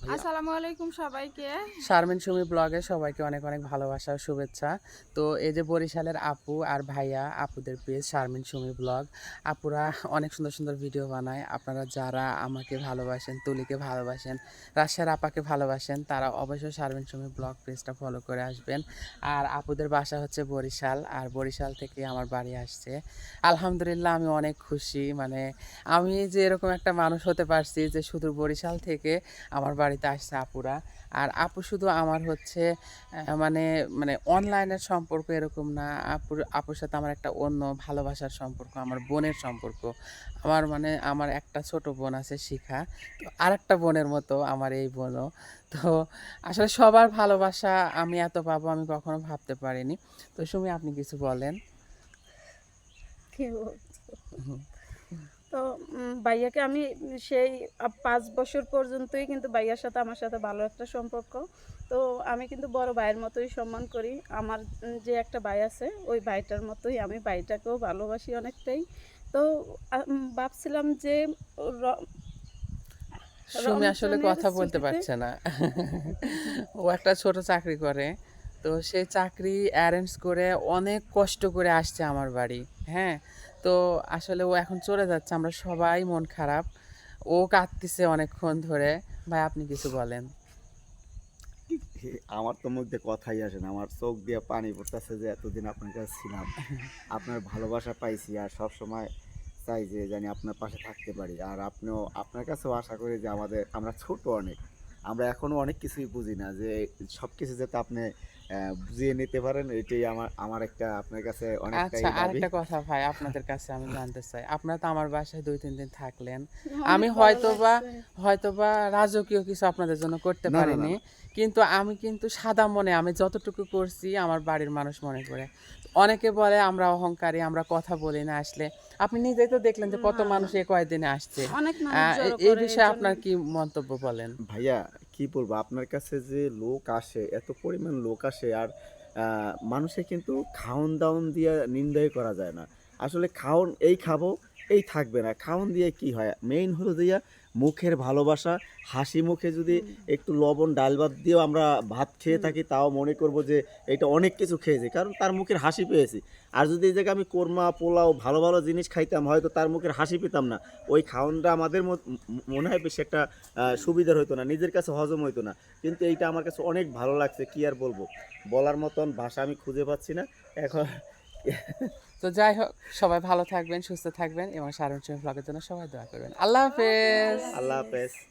আসসালামু আলাইকুম সবাইকে। শারমিন সুমি ব্লগে সবাইকে অনেক অনেক ভালোবাসা শুভেচ্ছা। তো এই যে বরিশালের আপু আর ভাইয়া আপুদের পেজ শারমিন সুমি ব্লগ। আপুরা অনেক সুন্দর সুন্দর ভিডিও বানায়। আপনারা যারা আমাকে ভালোবাসেন তুলিকে ভালোবাসেন আপাকে ভালোবাসেন তারা অবশ্যই শারমিন সুমি ব্লগ পেজটা ফলো করে আসবেন। আর আপুদের বাসা হচ্ছে বরিশাল আর বরিশাল থেকে আমার বাড়ি আসছে। আলহামদুলিল্লাহ আমি অনেক খুশি। মানে আমি যে এরকম একটা মানুষ হতে পারছি যে শুধু বরিশাল থেকে আমার বাড়িতে আসছে আপুরা। আর আপু শুধু আমার হচ্ছে মানে মানে অনলাইনের সম্পর্ক এরকম না। আপুর আপুর সাথে আমার একটা অন্য ভালোবাসার সম্পর্ক আমার বোনের সম্পর্ক। আমার মানে আমার একটা ছোট বোন আছে শিখা। তো আর একটা বোনের মতো আমার এই বোনও। তো আসলে সবার ভালোবাসা আমি এত পাবো আমি কখনো ভাবতে পারিনি। তো সুমি আপনি কিছু বলেন? ভাইয়াকে আমি সেই পাঁচ বছর পর্যন্তই কিন্তু ভাইয়ার সাথে আমার সাথে ভালো একটা সম্পর্ক। তো আমি কিন্তু বড় ভাইয়ের মতোই সম্মান করি। আমার যে একটা ভাই আছে ওই ভাইটার মতোই আমি ভাইটাকেও ভালোবাসি অনেকটাই। তো ভাবছিলাম যে সুমি আসলে কথা বলতে পারছে না। ও একটা ছোট চাকরি করে। তো সে চাকরি অ্যারেঞ্জ করে অনেক কষ্ট করে আসছে আমার বাড়ি হ্যাঁ? তো আসলে ও এখন চলে যাচ্ছে আমরা সবাই মন খারাপ। ও কাঁদতেছে অনেকক্ষণ ধরে। ভাই আপনি কিছু বলেন। আমার তো মুখ দিয়ে কথাই আসে না। আমার চোখ দিয়ে পানি পড়তেছে যে এতদিন আপনার কাছে ছিলাম। আপনার ভালোবাসা পাইছি আর সব সময় চাই যে জানি আপনার পাশে থাকতে পারি। আর আপনিও আপনার কাছেও আশা করি যে আমাদের আমরা ছোট অনেক। আমরা এখনও অনেক কিছুই বুঝি না যে সব কিছু যাতে আপনি বুঝিয়ে নিতে পারেন এটাই আমার আমার একটা আপনার কাছে অনেকটাই আচ্ছা আরেকটা কথা ভাই আপনাদের কাছে আমি জানতে চাই। আপনারা তো আমার বাসায় দুই তিন দিন থাকলেন। আমি ভালো হয়তোবা হয়তোবা রাজকীয় কিছু আপনাদের জন্য করতে পারিনি। কিন্তু আমি কিন্তু সাদা মনে আমি যতটুকু করছি আমার বাড়ির মানুষ মনে করে। অনেকে বলে আমরা অহংকারী আমরা কথা বলি না আসলে। আপনি নিজেই তো দেখলেন যে কত মানুষ এ কয়েকদিনে আসছে। আহ, এই বিষয়ে আপনার কি মন্তব্য বলেন? ভাইয়া কি বলব? আপনার কাছে যে লোক আসে এত পরিমাণ লোক আসে আর আহ, মানুষে কিন্তু খাওন দাওন দিয়ে নিন্দাই করা যায় না। আসলে খাওন এই খাব এই থাকবে না। খাওন দিয়ে কি হয়? মেইন হলো দিয়া মুখের ভালোবাসা হাসি মুখে যদি একটু লবণ ডাল ভাত দিয়েও আমরা ভাত খেয়ে থাকি তাও মনে করব যে এটা অনেক কিছু খেয়েছি কারণ তার মুখের হাসি পেয়েছি। আর যদি এই জায়গায় আমি কোরমা পোলাও ভালো ভালো জিনিস খাইতাম হয়তো তার মুখের হাসি পেতাম না। ওই খাওনটা আমাদের মনে হয় বেশি একটা সুবিধার হতো না নিজের কাছে হজম হতো না। কিন্তু এইটা আমার কাছে অনেক ভালো লাগছে কি আর বলব? বলার মতন ভাষা আমি খুঁজে পাচ্ছি না। এখন তো যাই হোক, সবাই ভালো থাকবেন, সুস্থ থাকবেন এবং সারণ ব্লগের জন্য সবাই দোয়া করবেন। আল্লাহ হাফেজ। আল্লাহ হাফেজ।